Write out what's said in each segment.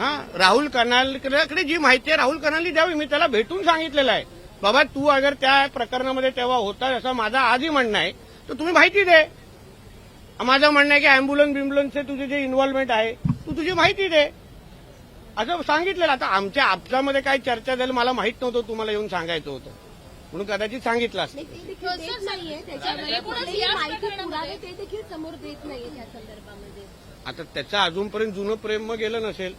हा राहुल कर्नालकडे जी माहिती आहे राहुल कर्नालनी द्यावी. मी त्याला भेटून सांगितलेलं आहे. बाबा तू अगर त्या प्रकरणामध्ये तेव्हा होता असं माझं आजही म्हणणं आहे तर तुम्ही माहिती दे. माझं म्हणणं आहे की अँब्युलन्स बिम्ब्युलन्सचे तुझे जे इन्व्हॉल्वमेंट आहे तू तुझी माहिती दे. असं सांगितलेलं. आता आमच्या आपसामध्ये काय चर्चा झाली मला माहीत नव्हतं तुम्हाला येऊन सांगायचं होतं. म्हणून कदाचित सांगितलं असतं. आता त्याचं अजूनपर्यंत जुनं प्रेम मग गेलं नसेल.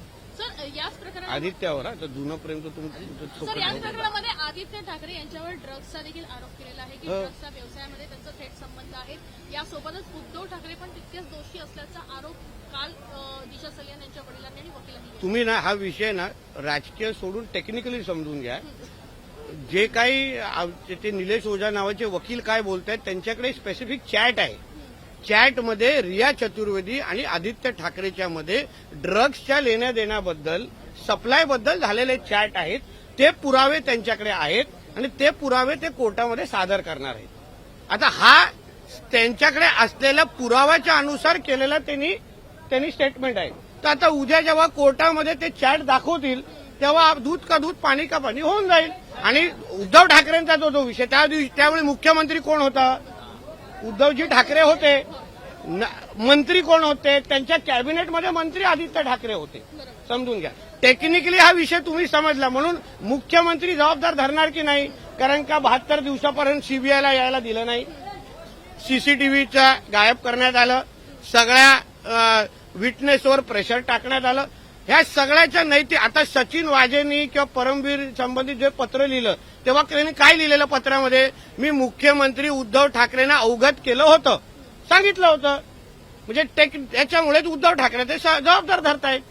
याच प्रकरणात आदित्यावर तर जुनं प्रेम तर सर. प्रकरणामध्ये आदित्य ठाकरे यांच्यावर ड्रग्सचा देखील आरोप केलेला आहे की हो. ड्रग्सच्या व्यवसायामध्ये त्यांचा थेट संबंध आहे यासोबतच उद्धव ठाकरे पण तितकेच दोषी असल्याचा आरोप काल अ, दिशा सलियान यांच्या वडिलांनी आणि वकिलांनी केला. तुम्ही ना हा विषय ना राजकीय सोडून टेक्निकली समजून घ्या जे काही ते निलेश ओझा नावाचे वकील काय बोलतायत त्यांच्याकडे स्पेसिफिक चॅट आहे चॅटमध्ये रिया चतुर्वेदी आणि आदित्य ठाकरेच्या मध्ये ड्रग्सच्या लेण्या देण्याबद्दल सप्लायबद्दल झालेले चॅट आहेत. ते पुरावे त्यांच्याकडे आहेत आणि ते पुरावे ते कोर्टामध्ये सादर करणार आहेत. आता हा त्यांच्याकडे असलेल्या पुराव्याच्या अनुसार केलेला त्यांनी त्यांनी स्टेटमेंट आहे. तर आता उद्या जेव्हा कोर्टामध्ये ते चॅट दाखवतील तेव्हा दूध का दूध पाणी का पाणी होऊन जाईल. आणि उद्धव ठाकरेंचा जो जो विषय त्या दिवशी त्यावेळी मुख्यमंत्री कोण होता? उद्धवजी ठाकरे होते. मंत्री कोण होते? त्यांच्या कॅबिनेटमध्ये मंत्री आदित्य ठाकरे होते. समजून घ्या. टेक्निकली हा विषय तुम्ही समजला. म्हणून मुख्यमंत्री जबाबदार धरणार की नाही? कारण का बहात्तर दिवसापर्यंत सीबीआयला यायला दिलं नाही? सीसीटीव्हीचा गायब करण्यात आलं. सगळ्या विटनेसवर प्रेशर टाकण्यात आलं. ह्या सगळ्याच्या नैतिक आता सचिन वाजेनी किंवा परमवीर संबंधित जे पत्र लिहिलं तेव्हा त्यांनी काय लिहिलेलं पत्रामध्ये? मी मुख्यमंत्री उद्धव ठाकरेंना अवगत केलं होतं. सांगितलं होतं. म्हणजे टेक याच्यामुळेच उद्धव ठाकरे ते स- जबाबदार धरतायत.